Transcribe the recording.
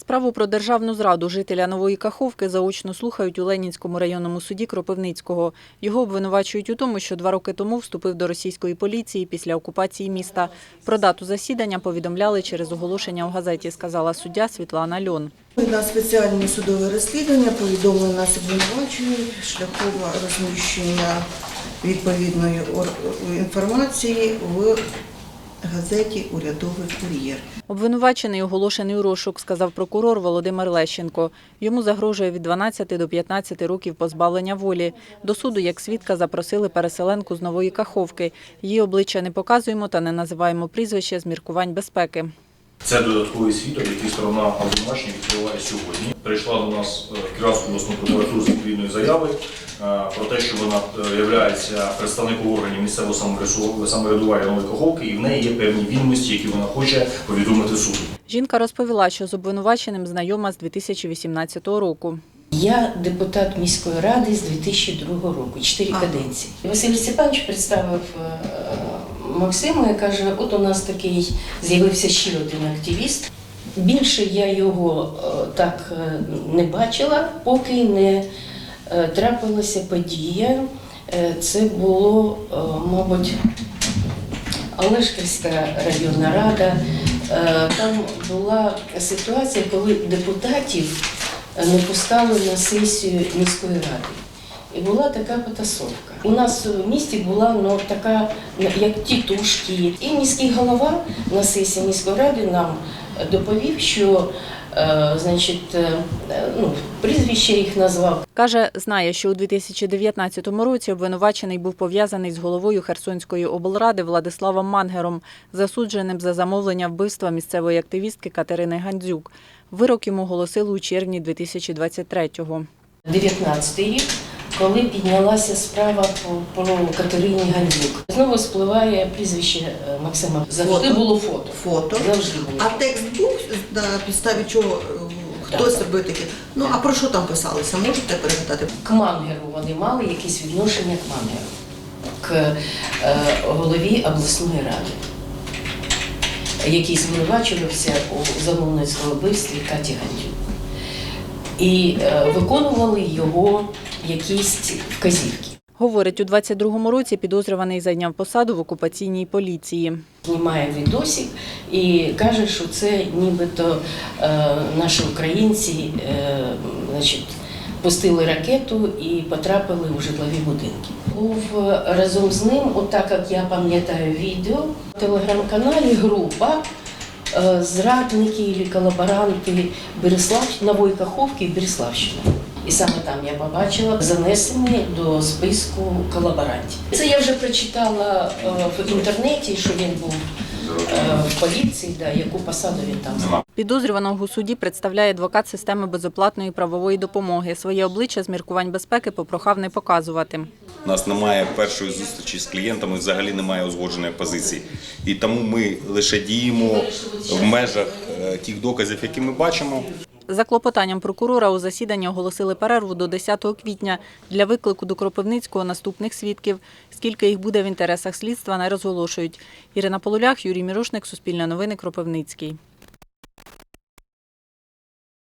Справу про державну зраду жителя Нової Каховки заочно слухають у Ленінському районному суді Кропивницького. Його обвинувачують у тому, що два роки тому вступив до російської поліції після окупації міста. Про дату засідання повідомляли через оголошення у газеті, сказала суддя Світлана Льон. На спеціальне судове розслідування повідомлено нас обвинувачений шляхом розміщення відповідної інформації в газеті Урядовий кур'єр. Обвинувачений оголошений у розшук, сказав прокурор Володимир Лещенко. Йому загрожує від 12 до 15 років позбавлення волі. До суду як свідка запросили переселенку з Нової Каховки. Її обличчя не показуємо та не називаємо прізвище з міркувань безпеки. Це додатковий свідок, який сторона обвинувачення відкриває сьогодні. Прийшла до нас е, в Кіровську обласну прокуратуру з відповідної заяви е, про те, що вона є представником органів місцевого самоврядування Нової Каховки, і в неї є певні відомості, які вона хоче повідомити суду. Жінка розповіла, що з обвинуваченим знайома з 2018 року. Я депутат міської ради з 2002 року, чотири каденції. Василь Степанович представив е, Максима і каже: от у нас такий з'явився ще один активіст. Більше я його е, так е, не бачила, поки не е, трапилася подія. Це було, мабуть, Олешківська районна рада. Там була ситуація, коли депутатів не пускали на сесію міської ради. І була така потасовка. У нас в місті була ну, така, як тітушки. І міський голова на сесії міської ради нам доповів, що е, значить, е, ну, прізвище їх назвав. Каже, знає, що у 2019 році обвинувачений був пов'язаний з головою Херсонської облради Владиславом Мангером, засудженим за замовлення вбивства місцевої активістки Катерини Гандзюк. Вирок йому оголосили у червні 2023-го. 19 рік, коли піднялася справа по- про Катерині Гандюк. Знову спливає прізвище е, Максима. Завжди Фото. було фото. Фото. Завжди було. А текст був на підставі чого е, хтось робив таке? Ну а про що там писалося? Можете перегадати? К Мангеру вони мали якесь відношення к Мангеру, к е, голові обласної ради, який звинувачувався у замовницькому вбивстві Каті Гандюк. І е, виконували його якісь вказівки. Говорить, у 22-му році підозрюваний зайняв посаду в окупаційній поліції. знімає відосик і каже, що це нібито е, наші українці е, значить, пустили ракету і потрапили у житлові будинки. Був разом з ним, отак як я пам'ятаю відео, в телеграм-каналі група е, зрадники і колаборанти Береслав... Нової Каховки і Береславщини. І саме там я побачила занесені до списку колаборантів. Це я вже прочитала е, в інтернеті, що він був е, в поліції, да, яку посаду він там займав. Підозрюваного у суді представляє адвокат системи безоплатної правової допомоги. Своє обличчя з міркувань безпеки попрохав не показувати. У нас немає першої зустрічі з клієнтами, взагалі немає узгодженої позиції. І тому ми лише діємо в межах е, тих доказів, які ми бачимо. За клопотанням прокурора у засіданні оголосили перерву до 10 квітня для виклику до Кропивницького наступних свідків. Скільки їх буде в інтересах слідства, не розголошують. Ірина Полулях, Юрій Мірошник, Суспільне новини, Кропивницький.